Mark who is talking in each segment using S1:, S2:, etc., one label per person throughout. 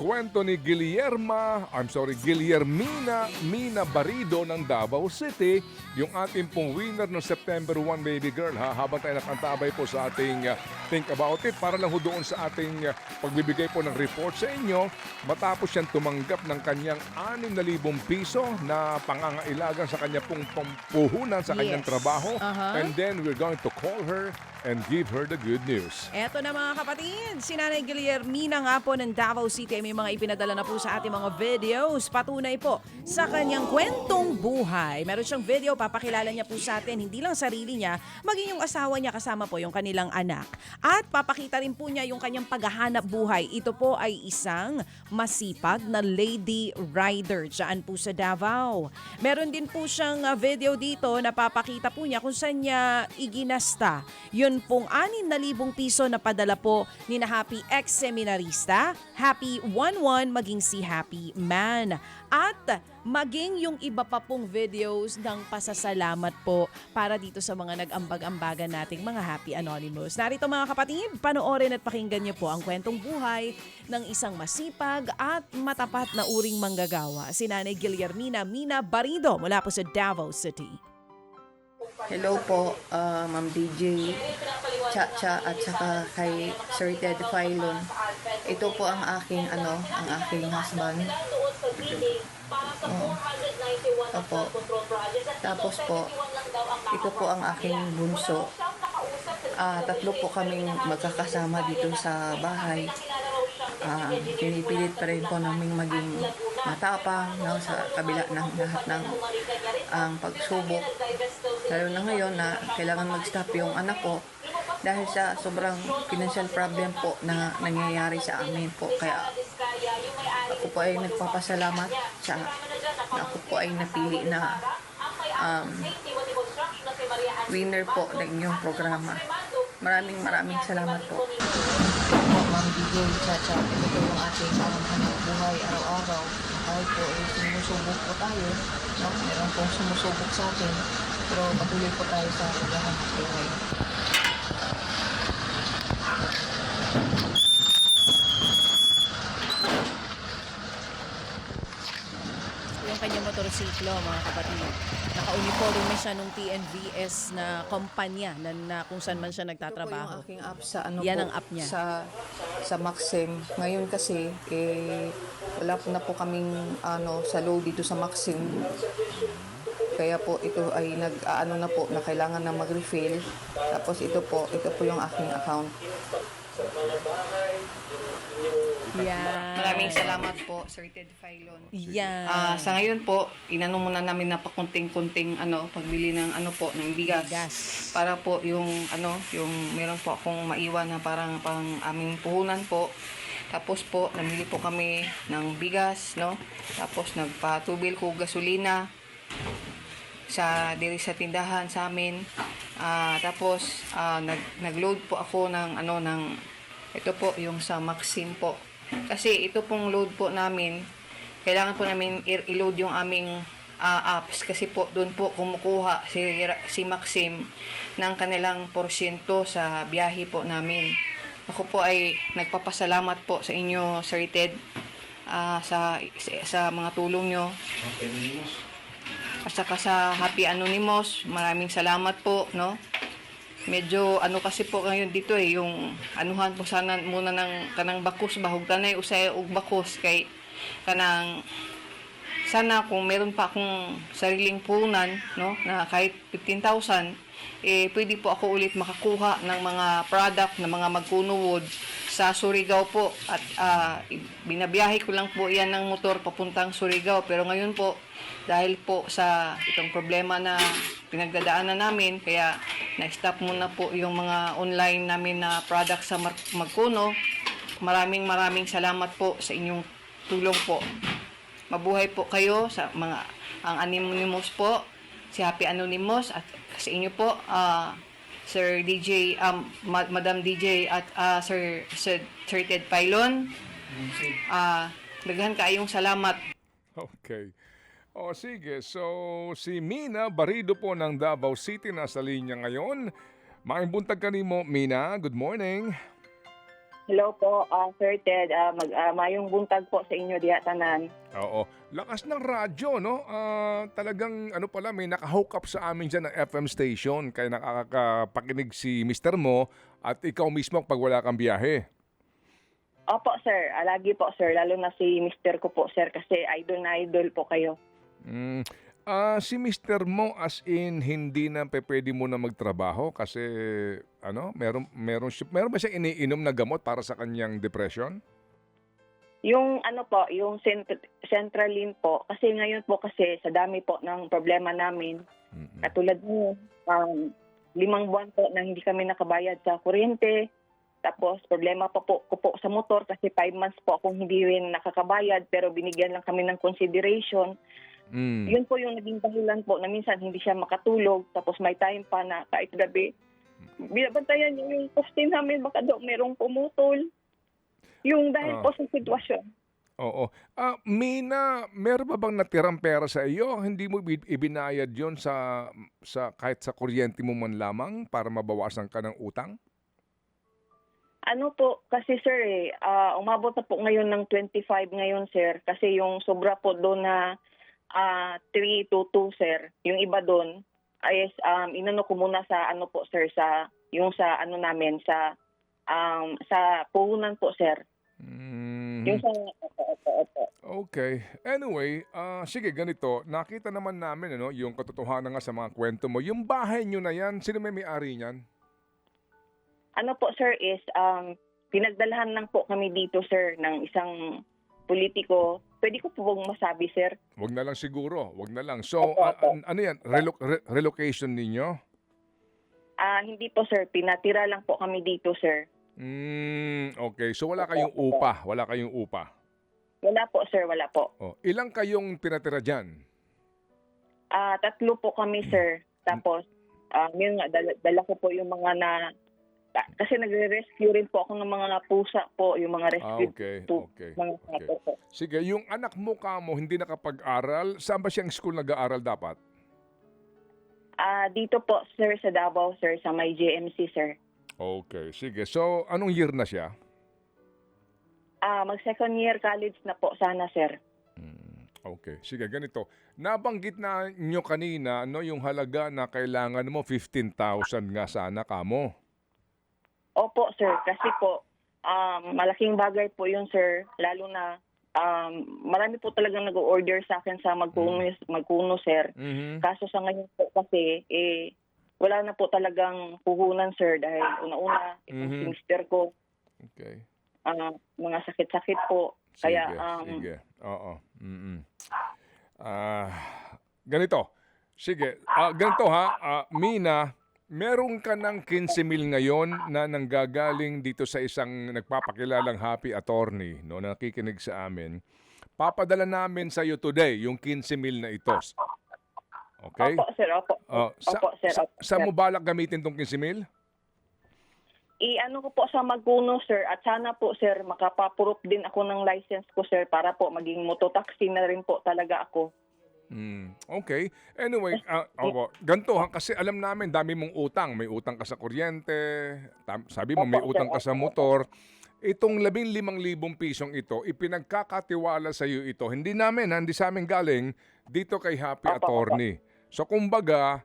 S1: kwento ni Guillerma, I'm sorry, Guillermina Mina Barido ng Davao City, yung ating pong winner ng September 1 baby girl ha, habang tayo nakantabay po sa ating uh, Think About It para lang ho doon sa ating uh, pagbibigay po ng report sa inyo matapos siyang tumanggap ng kanyang 6,000 piso na pangangailangan sa kanya pong pampuhunan sa kanyang
S2: Yes.
S1: trabaho
S2: Aha.
S1: and then we're going to call her and give her the good news.
S2: Eto na mga kapatid, si Nanay Guillermina nga po ng Davao City may mga ipinadala na po sa ating mga videos. Patunay po sa kanyang kwentong buhay. Meron siyang video, papakilala niya po sa atin, hindi lang sarili niya, maging yung asawa niya kasama po yung kanilang anak. At papakita rin po niya yung kanyang paghahanap buhay. Ito po ay isang masipag na lady rider dyan po sa Davao. Meron din po siyang uh, video dito na papakita po niya kung saan niya iginasta yun pong 6,000 piso na padala po ni na Happy ex-seminarista, Happy 11 maging si Happy Man. At maging yung iba pa pong videos ng pasasalamat po para dito sa mga nag-ambag-ambagan nating mga Happy Anonymous. Narito mga kapatid, panoorin at pakinggan niyo po ang kwentong buhay ng isang masipag at matapat na uring manggagawa, si Nanay Guillermina Mina Barido mula po sa Davao City.
S3: Hello po, uh, Ma'am DJ, Chacha at saka kay Sir Ted Filon. Ito po ang aking ano, ang aking husband. Oo. Opo. Tapos po, ito po ang aking bunso. Ah, tatlo po kaming magkakasama dito sa bahay. Ah, pinipilit pa rin po namin maging matapang no, sa kabila ng lahat ng ang pagsubok. Lalo na ngayon na kailangan mag-stop yung anak ko dahil sa sobrang financial problem po na nangyayari sa amin po. Kaya ako po ay nagpapasalamat sa na ako po ay napili na um, winner po ng inyong programa. Maraming maraming salamat po. Ma'am DJ Chacha, po ay sumusubok po tayo, no? meron pong sumusubok sa atin, pero patuloy po tayo sa paghahanap buhay.
S2: yung kanyang motorsiklo, mga kapatid. Naka-uniforme siya nung TNVS na kumpanya na, na kung saan man siya
S3: Ito po yung
S2: nagtatrabaho.
S3: aking app sa ano
S2: Yan
S3: po,
S2: ang app niya.
S3: Sa, sa Maxim. Ngayon kasi, eh, wala po na po kaming ano, sa load dito sa Maxim. Kaya po ito ay nag-ano na po na kailangan na mag-refill. Tapos ito po, ito po yung aking account.
S2: Yan.
S3: Maraming salamat po, Sir Ted Filon.
S2: Yan.
S3: Ah, sa ngayon po, inano muna namin na pakunting-kunting ano, pagbili ng ano po, ng bigas.
S2: Bigas.
S3: Para po yung ano, yung meron po akong maiwan na parang pang aming puhunan po. Tapos po, namili po kami ng bigas, no? Tapos nagpatubil ko gasolina sa diri sa tindahan sa amin. Ah, tapos ah, nag nagload po ako ng ano ng ito po yung sa Maxim po. Kasi ito pong load po namin, kailangan po namin i-load yung aming ah, apps kasi po doon po kumukuha si si Maxim ng kanilang porsyento sa biyahe po namin. Ako po ay nagpapasalamat po sa inyo Sir Ted sa, sa sa mga tulong nyo. At saka sa Happy Anonymous, maraming salamat po, no? Medyo ano kasi po ngayon dito eh, yung anuhan po sana muna ng kanang bakos bahog tanay usay og bakos kay kanang sana kung meron pa akong sariling punan, no, na kahit 15,000, eh, pwede po ako ulit makakuha ng mga product ng mga magkuno wood sa Surigao po. At ah, binabiyahe ko lang po yan ng motor papuntang Surigao. Pero ngayon po, dahil po sa itong problema na pinagdadaanan namin, kaya na-stop muna po yung mga online namin na product sa Magkuno. Maraming maraming salamat po sa inyong tulong po. Mabuhay po kayo sa mga ang Anonymous po, si Happy Anonymous at sa inyo po ah, Sir DJ um, Ma- Madam DJ at ah, Sir Sir, Sir Ted Pailon. Ah, daghan kaayong salamat.
S1: Okay. O sige, so si Mina Barido po ng Davao City nasa linya ngayon. Maing buntag ka mo, Mina. Good morning.
S4: Hello po, ah, Sir Ted. Ah, mag, ah, mayong buntag po sa inyo diha tanan.
S1: Oo. Lakas ng radyo, no? Ah, talagang ano pala, may nakahook up sa amin dyan ng FM station. Kaya nakakapakinig si Mr. Mo at ikaw mismo pag wala kang biyahe.
S4: Opo, sir. Lagi po, sir. Lalo na si Mr. ko po, sir. Kasi idol na idol po kayo.
S1: Mm. Ah, si Mr. Mo as in hindi na pwede mo na magtrabaho kasi ano, meron meron siya, meron ba siya iniinom na gamot para sa kanyang depression?
S4: Yung ano po, yung cent- Centralin po. Kasi ngayon po kasi sa dami po ng problema namin.
S1: Mm-mm.
S4: Katulad mo, um, limang buwan po na hindi kami nakabayad sa kuryente. Tapos problema pa po ko po sa motor kasi five months po akong hindi rin nakakabayad pero binigyan lang kami ng consideration.
S1: Mm.
S4: Yun po yung naging dahilan po na minsan hindi siya makatulog tapos may time pa na kahit gabi binabantayan niya yung poste namin baka daw merong pumutol. Yung dahil
S1: Ah.
S4: po sa sitwasyon.
S1: Oo. Ah, Mina, meron ba bang natirang pera sa iyo? Hindi mo ibinayad 'yon sa sa kahit sa kuryente mo man lamang para mabawasan ka ng utang?
S4: Ano po, kasi sir eh, ah, umabot na po ngayon ng 25 ngayon sir. Kasi yung sobra po doon na ah 3 to 2 sir. Yung iba doon ay um, inano ko muna sa ano po sir, sa yung sa ano namin, sa um, sa puhunan po sir.
S1: Mm.
S4: Yung sa opo, opo, opo.
S1: Okay. Anyway, ah sige ganito, nakita naman namin ano, yung katotohanan nga sa mga kwento mo. Yung bahay nyo na yan, sino may may-ari niyan?
S4: Ano po sir is um, pinagdalhan lang po kami dito sir ng isang politiko. Pwede ko po bang masabi sir?
S1: Wag na lang siguro, wag na lang. So,
S4: Opo, opo.
S1: an- ano yan? Relo- re- relocation ninyo?
S4: Ah, hindi po sir, pinatira lang po kami dito sir.
S1: Mm, okay. So wala kayong upa, wala kayong upa.
S4: Wala po sir, wala po.
S1: Oh, ilang kayong pinatira diyan?
S4: Ah, tatlo po kami sir. Tapos um, yun nga dala, dala ko po yung mga na kasi nagre-rescue rin po ako ng mga pusa po, yung mga
S1: Ah,
S4: rescue
S1: okay.
S4: po,
S1: Okay.
S4: mga
S1: okay.
S4: po.
S1: Sige, yung anak mo ka mo hindi nakapag-aral, saan ba siyang school nag-aaral dapat?
S4: Ah, dito po sir sa Davao sir sa may JMC sir.
S1: Okay, sige. So, anong year na siya?
S4: Ah, mag second year college na po sana sir.
S1: Mm, Okay, sige, ganito. Nabanggit na nyo kanina no, yung halaga na kailangan mo 15,000 nga sana kamo.
S4: Opo, sir. Kasi po, um, malaking bagay po yun, sir. Lalo na, um, marami po talagang nag-order sa akin sa magkuno, magkuno sir.
S1: Mhm.
S4: Kaso sa ngayon po kasi, eh, wala na po talagang puhunan, sir. Dahil una-una, itong
S1: Mhm.
S4: si mister ko,
S1: Okay.
S4: ah, mga sakit-sakit po.
S1: Sige,
S4: Kaya, um,
S1: sige. Oo. Mm-mm. Ah, ganito. Sige, ah, ganito ha. Ah, Mina, meron ka ng 15 mil ngayon na nanggagaling dito sa isang nagpapakilalang happy attorney no, na nakikinig sa amin. Papadala namin sa iyo today yung 15 mil na ito. Okay?
S4: Opo, sir. Opo.
S1: Oh, sa,
S4: Opo, sir.
S1: sa,
S4: Opo,
S1: sa
S4: sir.
S1: mo balak gamitin tong 15 mil?
S4: I-ano ko po sa magkuno, sir. At sana po, sir, makapapurop din ako ng license ko, sir, para po maging mototaxi na rin po talaga ako.
S1: Mm, okay. Anyway, ah, opo, ganito ha, kasi alam namin dami mong utang. May utang ka sa kuryente, tam- sabi mo may utang ka sa motor. Itong 15,000 pisong ito, ipinagkakatiwala sa iyo ito. Hindi namin, ha, hindi sa amin galing, dito kay Happy Attorney. So kumbaga,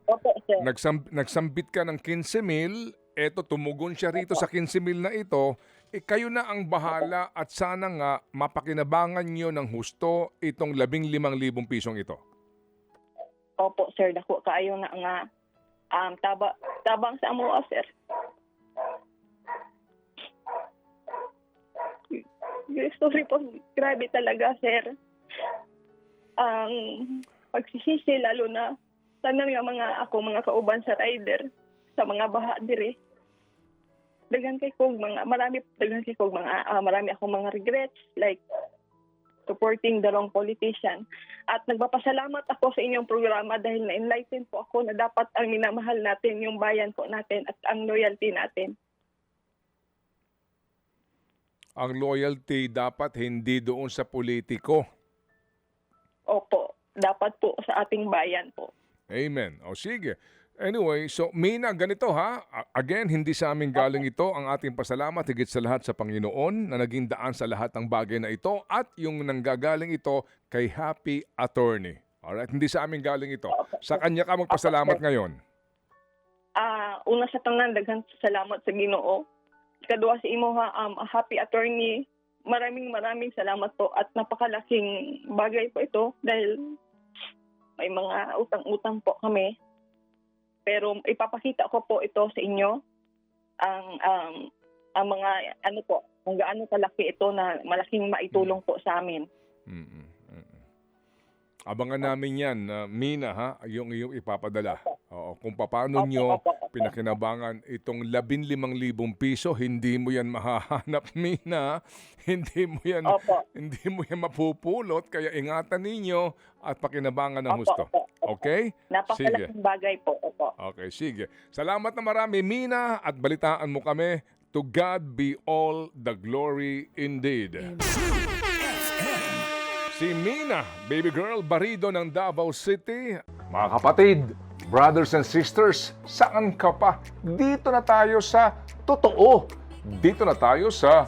S1: nagsam, nagsambit ka ng 15 mil, eto tumugon siya rito sa 15 mil na ito, eh, kayo na ang bahala at sana nga mapakinabangan nyo ng husto itong 15,000 pisong ito.
S4: Opo, sir. Dako kaayo na nga um, taba, tabang sa amo, sir. Y- Sorry po, grabe talaga, sir. Ang pagsisisi, lalo na sa nga mga ako, mga kauban sa rider, sa mga baha dire. Dagan kay kog mga marami dagan kay kog mga ah, marami akong mga regrets like supporting the wrong politician. At nagpapasalamat ako sa inyong programa dahil na-enlighten po ako na dapat ang minamahal natin yung bayan po natin at ang loyalty natin.
S1: Ang loyalty dapat hindi doon sa politiko.
S4: Opo, dapat po sa ating bayan po.
S1: Amen. O sige. Anyway, so Mina, ganito ha. Again, hindi sa amin galing ito ang ating pasalamat higit sa lahat sa Panginoon na naging daan sa lahat ng bagay na ito at yung nanggagaling ito kay Happy Attorney. Alright, hindi sa amin galing ito. Sa kanya ka magpasalamat ngayon.
S4: Ah, una sa tanan daghan sa salamat sa Ginoo. Ikaduha sa imo ha, um, happy attorney. Maraming maraming salamat po at napakalaking bagay po ito dahil may mga utang-utang po kami. Pero ipapakita ko po ito sa inyo ang um, ang mga ano po, kung gaano kalaki ito na malaking maitulong po sa amin.
S1: Mm-mm. Abangan namin yan, uh, Mina, ha? Yung iyong ipapadala. Oo, kung paano nyo pinakinabangan itong 15,000 piso, hindi mo yan mahahanap, Mina. Hindi mo yan,
S4: Opo.
S1: hindi mo yan mapupulot. Kaya ingatan ninyo at pakinabangan ng husto. Okay?
S4: Napakalaking bagay po. Opo.
S1: Okay, sige. Salamat na marami, Mina, at balitaan mo kami. To God be all the glory indeed. Si Mina, baby girl, barido ng Davao City. Mga kapatid, brothers and sisters, saan ka pa? Dito na tayo sa totoo. Dito na tayo sa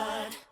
S5: but